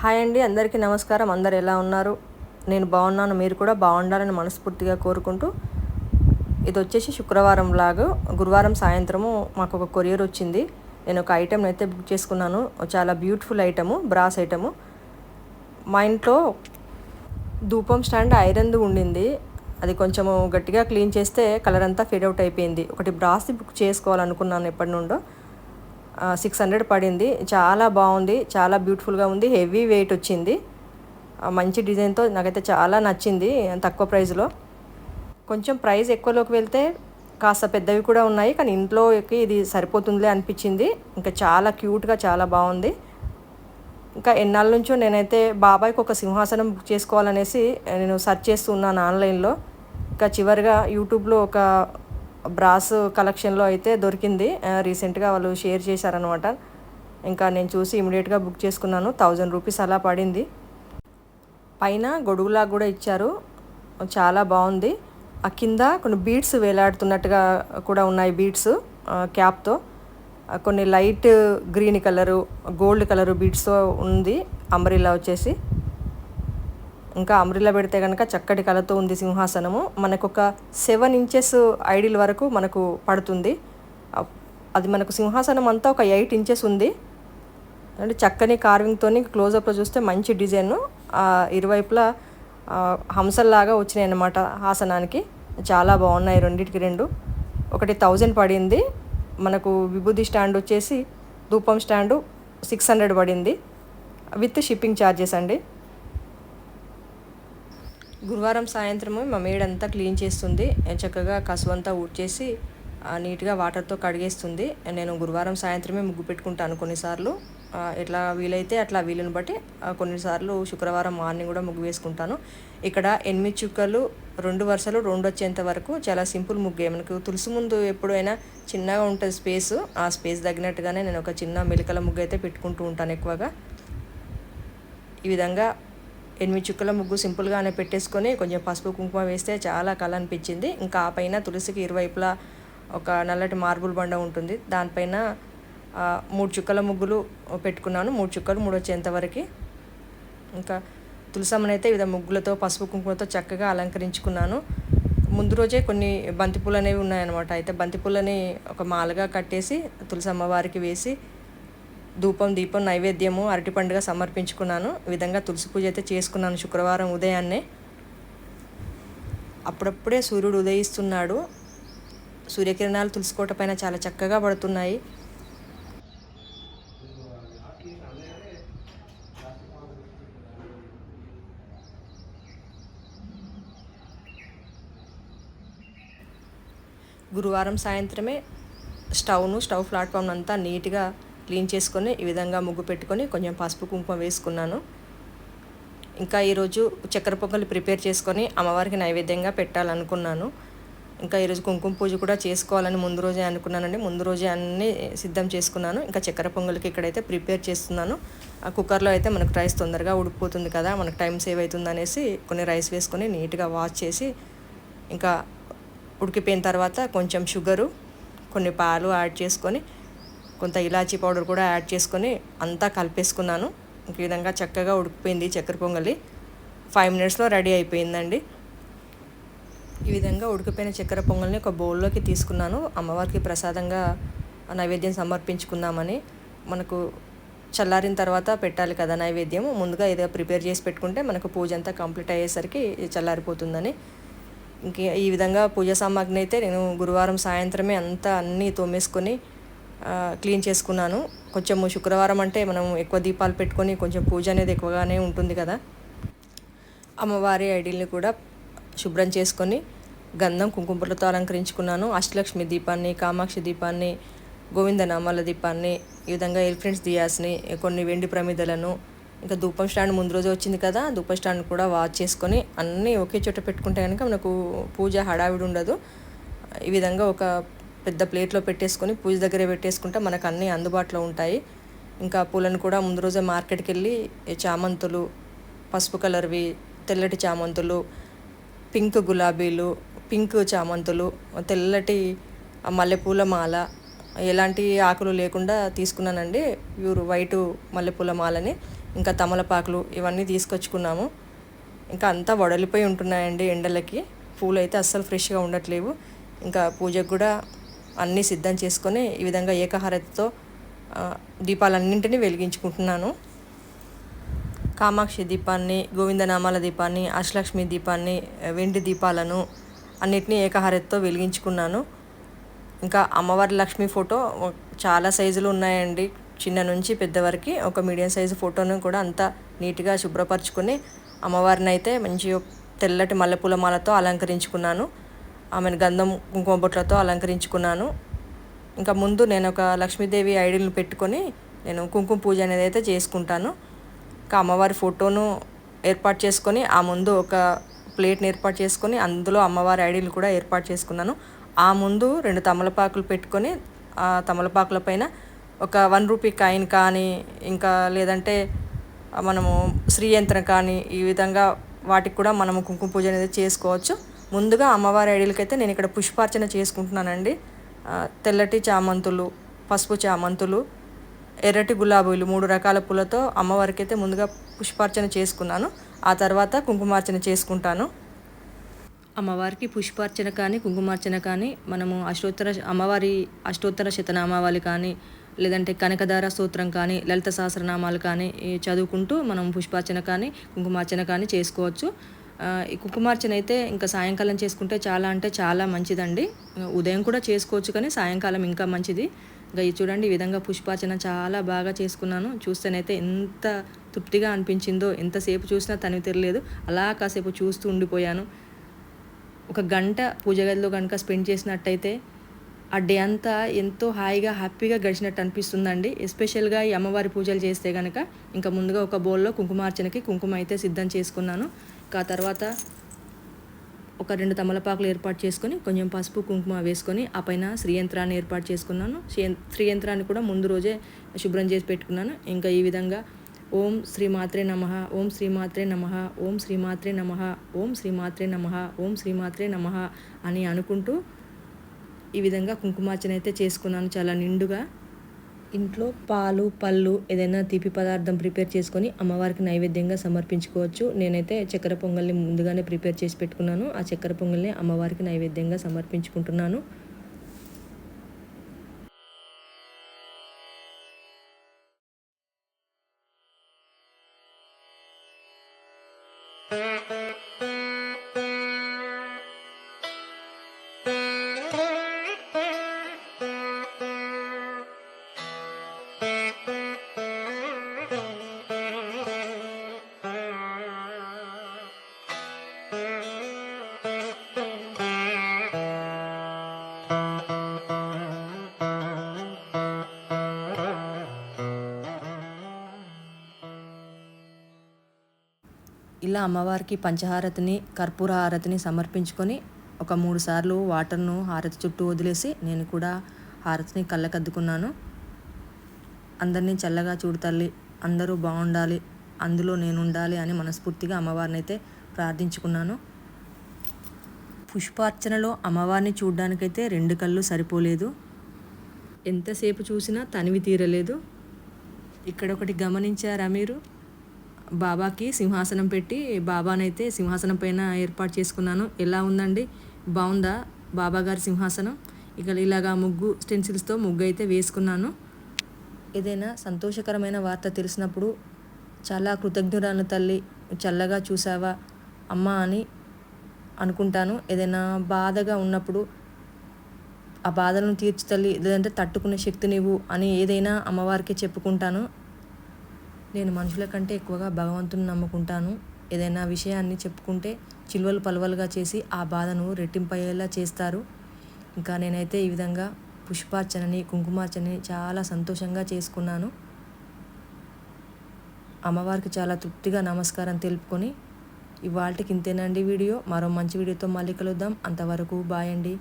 Hi అండి అందరికీ నమస్కారం. అందరు ఎలా ఉన్నారు? నేను బాగున్నాను మీరు కూడా బాగుండాలని మనస్ఫూర్తిగా కోరుకుంటూ ఇది వచ్చేసి శుక్రవారం లాగు. గురువారం సాయంత్రము మాకు ఒక కొరియర్ వచ్చింది. నేను ఒక ఐటెం అయితే బుక్ చేసుకున్నాను. చాలా బ్యూటిఫుల్ ఐటము బ్రాస్ ఐటము మా ఇంట్లో ధూపం స్టాండ్ ఐరన్ది ఉండింది. అది కొంచెము గట్టిగా క్లీన్ చేస్తే కలర్ అంతా ఫేడ్ అవుట్ అయిపోయింది. ఒకటి బ్రాస్ది బుక్ చేసుకోవాలనుకున్నాను ఎప్పటి నుండో. సిక్స్ హండ్రెడ్ పడింది. చాలా బాగుంది. చాలా బ్యూటిఫుల్గా ఉంది. హెవీ వెయిట్ వచ్చింది. మంచి డిజైన్తో నాకైతే చాలా నచ్చింది తక్కువ ప్రైస్లో కొంచెం ప్రైస్ ఎక్కువలోకి వెళ్తే కాస్త పెద్దవి కూడా ఉన్నాయి. కానీ ఇంట్లోకి ఇది సరిపోతుందిలే అనిపించింది. ఇంకా చాలా క్యూట్గా చాలా బాగుంది. ఇంకా ఎన్నాళ్ళ నుంచో నేనైతే బాబాయ్కి ఒక సింహాసనం బుక్ చేసుకోవాలనేసి నేను సెర్చ్ చేస్తున్నాను ఆన్లైన్లో ఇంకా చివరిగా యూట్యూబ్లో ఒక బ్రాస్ కలెక్షన్లో అయితే దొరికింది. రీసెంట్గా వాళ్ళు షేర్ చేశారనమాట ఇంకా నేను చూసి ఇమీడియట్గా బుక్ చేసుకున్నాను. థౌజండ్ రూపీస్ అలా పడింది. పైన గొడుగులా కూడా ఇచ్చారు. చాలా బాగుంది. ఆ కింద కొన్ని బీడ్స్ వేలాడుతున్నట్టుగా కూడా ఉన్నాయి బీడ్స్ క్యాప్తో. కొన్ని light green colour gold colour బీడ్స్తో ఉంది. అంబ్రిల్లా వచ్చేసి. ఇంకా అంబ్రిల్లా పెడితే కనుక చక్కటి కలతో ఉంది సింహాసనము. మనకు ఒక సెవెన్ ఇంచెస్ ఐడిల్ వరకు మనకు పడుతుంది. అది మనకు సింహాసనం అంతా ఒక ఎయిట్ ఇంచెస్ ఉంది. అంటే చక్కని కార్వింగ్తో క్లోజప్లో చూస్తే మంచి డిజైన్. ఇరువైపులా హంసల్లాగా వచ్చినాయి అన్నమాట ఆసనానికి. చాలా బాగున్నాయి రెండింటికి రెండు. ఒకటి థౌజండ్ పడింది. మనకు విభూది స్టాండ్ వచ్చేసి ధూపం స్టాండు సిక్స్ హండ్రెడ్ పడింది. విత్ షిప్పింగ్ ఛార్జెస్ అండి. గురువారం సాయంత్రము మా మేడ్ అంతా క్లీన్ చేస్తుంది. చక్కగా కసువంతా ఊడ్చేసి నీట్గా వాటర్తో కడిగేస్తుంది. నేను గురువారం సాయంత్రమే ముగ్గు పెట్టుకుంటాను కొన్నిసార్లు. ఎట్లా వీలైతే అట్లా వీలుని బట్టి కొన్నిసార్లు శుక్రవారం మార్నింగ్ కూడా ముగ్గు వేసుకుంటాను. ఇక్కడ ఎనిమిది చుక్కలు రెండు వరుసలు రెండు వచ్చేంత వరకు చాలా సింపుల్ ముగ్గే. మనకు తులసి ముందు ఎప్పుడైనా చిన్నగా ఉంటుంది స్పేస్. ఆ స్పేస్ తగినట్టుగానే నేను ఒక చిన్న మెలికల ముగ్గు అయితే పెట్టుకుంటూ ఉంటాను ఎక్కువగా. ఈ విధంగా ఎనిమిది చుక్కల ముగ్గు సింపుల్గానే పెట్టేసుకొని కొంచెం పసుపు కుంకుమ వేస్తే చాలా కళ అనిపించింది ఇంకా ఆ పైన తులసికి ఇరువైపులా ఒక నల్లటి మార్బుల్ బండ ఉంటుంది. దానిపైన మూడు చుక్కల ముగ్గులు పెట్టుకున్నాను. మూడు చుక్కలు మూడు వచ్చేంత వరకు. ఇంకా తులసమ్మని అయితే వివిధ ముగ్గులతో పసుపు కుంకుమతో చక్కగా అలంకరించుకున్నాను. ముందు రోజే కొన్ని బంతిపూలు అనేవి ఉన్నాయన్నమాట. అయితే బంతిపూలని ఒక మాలగా కట్టేసి తులసమ్మ వారికి వేసి ధూపం దీపం నైవేద్యము అరటి పండుగ సమర్పించుకున్నాను. ఈ విధంగా తులసి పూజ అయితే చేసుకున్నాను. శుక్రవారం ఉదయాన్నే. అప్పుడప్పుడే సూర్యుడు ఉదయిస్తున్నాడు. సూర్యకిరణాలు తులసి కోట పైన చాలా చక్కగా పడుతున్నాయి. గురువారం సాయంత్రమే స్టవ్ను స్టవ్ ప్లాట్ఫామ్ అంతా నీట్గా క్లీన్ చేసుకొని ఈ విధంగా ముగ్గు పెట్టుకొని కొంచెం పసుపు కుంకుమ వేసుకున్నాను. ఇంకా ఈరోజు చక్కెర పొంగలి ప్రిపేర్ చేసుకొని అమ్మవారికి నైవేద్యంగా పెట్టాలనుకున్నాను. ఇంకా ఈరోజు కుంకుమ పూజ కూడా చేసుకోవాలని ముందు రోజే అనుకున్నానండి. ముందు రోజే అన్నీ సిద్ధం చేసుకున్నాను. ఇంకా చక్కెర పొంగలికి ఇక్కడైతే ప్రిపేర్ చేస్తున్నాను. ఆ కుక్కర్లో అయితే మనకు రైస్ తొందరగా ఉడికిపోతుంది కదా మనకు టైం సేవ్ అవుతుంది అనేసి కొన్ని రైస్ వేసుకొని నీట్గా వాష్ చేసి ఇంకా ఉడికిపోయిన తర్వాత కొంచెం షుగరు కొన్ని పాలు యాడ్ చేసుకొని కొంత ఇలాచీ పౌడర్ కూడా యాడ్ చేసుకొని అంతా కలిపేసుకున్నాను. ఈ విధంగా చక్కగా ఉడికిపోయింది చక్కెర పొంగలి. ఫైవ్ మినిట్స్లో రెడీ అయిపోయిందండి. ఈ విధంగా ఉడికిపోయిన చక్కెర పొంగల్ని ఒక బౌల్లోకి తీసుకున్నాను. అమ్మవారికి ప్రసాదంగా నైవేద్యం సమర్పించుకుందామని. మనకు చల్లారిన తర్వాత పెట్టాలి కదా నైవేద్యం. ముందుగా ఏదో ప్రిపేర్ చేసి పెట్టుకుంటే మనకు పూజ అంతా కంప్లీట్ అయ్యేసరికి చల్లారిపోతుందని. ఇంక ఈ విధంగా పూజ సామాగ్రిని అయితే నేను గురువారం సాయంత్రమే అంతా అన్నీ తోమేసుకొని క్లీన్ చేసుకున్నాను. కొంచెం శుక్రవారం అంటే మనం ఎక్కువ దీపాలు పెట్టుకొని కొంచెం పూజ అనేది ఎక్కువగానే ఉంటుంది కదా. అమ్మవారి ఐడిల్ని కూడా శుభ్రం చేసుకొని గంధం కుంకుమలతో అలంకరించుకున్నాను. అష్టలక్ష్మి దీపాన్ని కామాక్షి దీపాన్ని గోవిందనామాల దీపాన్ని ఈ విధంగా ఎలిఫెంట్స్ దియాస్ని కొన్ని వెండి ప్రమిదలను ఇంకా ధూపం స్టాండ్ ముందు రోజు వచ్చింది కదా ధూపం స్టాండ్ కూడా వాచ్ చేసుకొని అన్నీ ఒకే చోట పెట్టుకుంటే కనుక మనకు పూజ హడావిడి ఉండదు. ఈ విధంగా ఒక పెద్ద ప్లేట్లో పెట్టేసుకొని పూజ దగ్గరే పెట్టేసుకుంటే మనకు అన్నీ అందుబాటులో ఉంటాయి. ఇంకా పూలను కూడా ముందు రోజే మార్కెట్కి వెళ్ళి చామంతులు పసుపు కలర్వి తెల్లటి చామంతులు పింక్ గులాబీలు పింక్ చామంతులు తెల్లటి మల్లెపూల మాల ఎలాంటి ఆకులు లేకుండా తీసుకున్నానండి. ప్యూర్ వైటు మల్లెపూల మాలని ఇంకా తమలపాకులు ఇవన్నీ తీసుకొచ్చుకున్నాము. ఇంకా అంతా వడలిపోయి ఉంటున్నాయండి ఎండలకి. పూలు అయితే అస్సలు ఫ్రెష్గా ఉండట్లేవు. ఇంకా పూజకు కూడా అన్నీ సిద్ధం చేసుకొని ఈ విధంగా ఏకహారతితో దీపాలన్నింటినీ వెలిగించుకుంటున్నాను. కామాక్షి దీపాన్ని గోవిందనామాల దీపాన్ని అష్టలక్ష్మి దీపాన్ని వెండి దీపాలను అన్నిటినీ ఏకహారతితో వెలిగించుకున్నాను. ఇంకా అమ్మవారి లక్ష్మి ఫోటో చాలా సైజులు ఉన్నాయండి. చిన్న నుంచి పెద్ద ఒక మీడియం సైజు ఫోటోను కూడా అంతా నీట్గా శుభ్రపరచుకొని అమ్మవారిని అయితే మంచి తెల్లటి మల్లెపూల మాలతో అలంకరించుకున్నాను. ఆమెను గంధం కుంకుమ బొట్లతో అలంకరించుకున్నాను. ఇంకా ముందు నేను ఒక లక్ష్మీదేవి ఐడిల్ని పెట్టుకొని నేను కుంకుమ పూజ అనేది అయితే చేసుకుంటాను. ఇంకా అమ్మవారి ఫోటోను ఏర్పాటు చేసుకొని ఆ ముందు ఒక ప్లేట్ని ఏర్పాటు చేసుకొని అందులో అమ్మవారి ఐడీలు కూడా ఏర్పాటు చేసుకున్నాను. ఆ ముందు రెండు తమలపాకులు పెట్టుకొని ఆ తమలపాకుల పైన ఒక వన్ రూపీ కాయిన్ కానీ ఇంకా లేదంటే మనము శ్రీ యంత్రం కానీ ఈ విధంగా వాటికి కూడా మనము కుంకుమ పూజ అనేది చేసుకోవచ్చు. ముందుగా అమ్మవారి ఐడీలకి నేను ఇక్కడ పుష్పార్చన చేసుకుంటున్నానండి. తెల్లటి చామంతులు పసుపు చామంతులు ఎర్రటి గులాబీలు మూడు రకాల పూలతో అమ్మవారికి అయితే ముందుగా పుష్పార్చన చేసుకున్నాను. ఆ తర్వాత కుంకుమార్చన చేసుకుంటాను. అమ్మవారికి పుష్పార్చన కానీ కుంకుమార్చన కానీ మనము అష్టోత్తర అమ్మవారి అష్టోత్తర శతనామావళి కానీ లేదంటే కనకదార స్తోత్రం కానీ లలిత సహస్రనామాలు కానీ చదువుకుంటూ మనం పుష్పార్చన కానీ కుంకుమార్చన కానీ చేసుకోవచ్చు. ఈ కుకుమార్చన అయితే ఇంకా సాయంకాలం చేసుకుంటే చాలా అంటే చాలా మంచిదండి. ఉదయం కూడా చేసుకోవచ్చు కానీ సాయంకాలం ఇంకా మంచిది. ఇంకా ఇది చూడండి ఈ విధంగా పుష్పార్చన చాలా బాగా చేసుకున్నాను. చూస్తేనైతే ఎంత తృప్తిగా అనిపించిందో ఎంతసేపు చూసినా తను తెరలేదు. అలా కాసేపు చూస్తూ ఉండిపోయాను. ఒక గంట పూజ గదిలో కనుక స్పెండ్ చేసినట్టయితే ఆ డే అంతా ఎంతో హాయిగా హ్యాపీగా గడిచినట్టు అనిపిస్తుందండి. ఎస్పెషల్గా ఈ అమ్మవారి పూజలు చేస్తే కనుక ఇంకా ముందుగా ఒక బౌల్లో కుంకుమార్చనకి కుంకుమ అయితే సిద్ధం చేసుకున్నాను. ఆ తర్వాత ఒక రెండు తమలపాకులు ఏర్పాటు చేసుకొని కొంచెం పసుపు కుంకుమ వేసుకొని ఆ పైన శ్రీయంత్రాన్ని ఏర్పాటు చేసుకున్నాను. శ్రీ- శ్రీయంత్రాన్ని కూడా ముందు రోజే శుభ్రం చేసి పెట్టుకున్నాను. ఇంకా ఈ విధంగా ఓం శ్రీమాత్రే నమ ఓం శ్రీమాత్రే నమ ఓం శ్రీమాత్రే నమ ఓం శ్రీమాత్రే నమ ఓం శ్రీమాత్రే నమ అని అనుకుంటూ ఈ విధంగా కుంకుమార్చన అయితే చేసుకున్నాను. చాలా నిండుగా ఇంట్లో పాలు పళ్ళు ఏదైనా తీపి పదార్థం ప్రిపేర్ చేసుకొని అమ్మవారికి నైవేద్యంగా సమర్పించుకోవచ్చు. నేనైతే చక్కెర పొంగల్ని ముందుగానే ప్రిపేర్ చేసి పెట్టుకున్నాను. ఆ చక్కెర పొంగల్ని అమ్మవారికి నైవేద్యంగా సమర్పించుకుంటున్నాను. ఇలా అమ్మవారికి పంచహారతిని కర్పూర హారతిని సమర్పించుకొని ఒక మూడు సార్లు వాటర్ను హారతి చుట్టూ వదిలేసి నేను కూడా హారతిని కళ్ళకద్దుకున్నాను. అందరినీ చల్లగా చూడు తల్లి అందరూ బాగుండాలి అందులో నేను ఉండాలి అని మనస్ఫూర్తిగా అమ్మవారిని అయితే ప్రార్థించుకున్నాను. పుష్పార్చనలో అమ్మవారిని చూడ్డానికైతే రెండు కళ్ళు సరిపోలేదు. ఎంతసేపు చూసినా తనివి తీరలేదు. ఇక్కడ ఒకటి గమనించారా మీరు? బాబాకి సింహాసనం పెట్టి బాబానైతే సింహాసనం పైన ఏర్పాటు చేసుకున్నాను. ఎలా ఉందండి? బాగుందా బాబా గారి సింహాసనం? ఇక ఇలాగా ముగ్గు స్టెన్సిల్స్తో ముగ్గు అయితే వేసుకున్నాను. ఏదైనా సంతోషకరమైన వార్త తెలిసినప్పుడు చాలా కృతజ్ఞురాను తల్లి చల్లగా చూసావా అమ్మ అని అనుకుంటాను. ఏదైనా బాధగా ఉన్నప్పుడు ఆ బాధలను తీర్చు తల్లి లేదంటే తట్టుకునే శక్తి నీవు అని ఏదైనా అమ్మవారికి చెప్పుకుంటాను. నేను మనుషుల కంటే ఎక్కువగా భగవంతుని నమ్ముకుంటాను. ఏదైనా విషయాన్ని చెప్పుకుంటే చిలువలు పలువలుగా చేసి ఆ బాధను రెట్టింపయ్యేలా చేస్తారు. ఇంకా నేనైతే ఈ విధంగా పుష్పార్చనని కుంకుమార్చనని చాలా సంతోషంగా చేసుకున్నాను. అమ్మవారికి చాలా తృప్తిగా నమస్కారం తెలుపుకొని ఇవాళకి ఇంతేనండి వీడియో. మరో మంచి వీడియోతో మళ్ళీ కలుద్దాం. అంతవరకు బాయ్ అండి.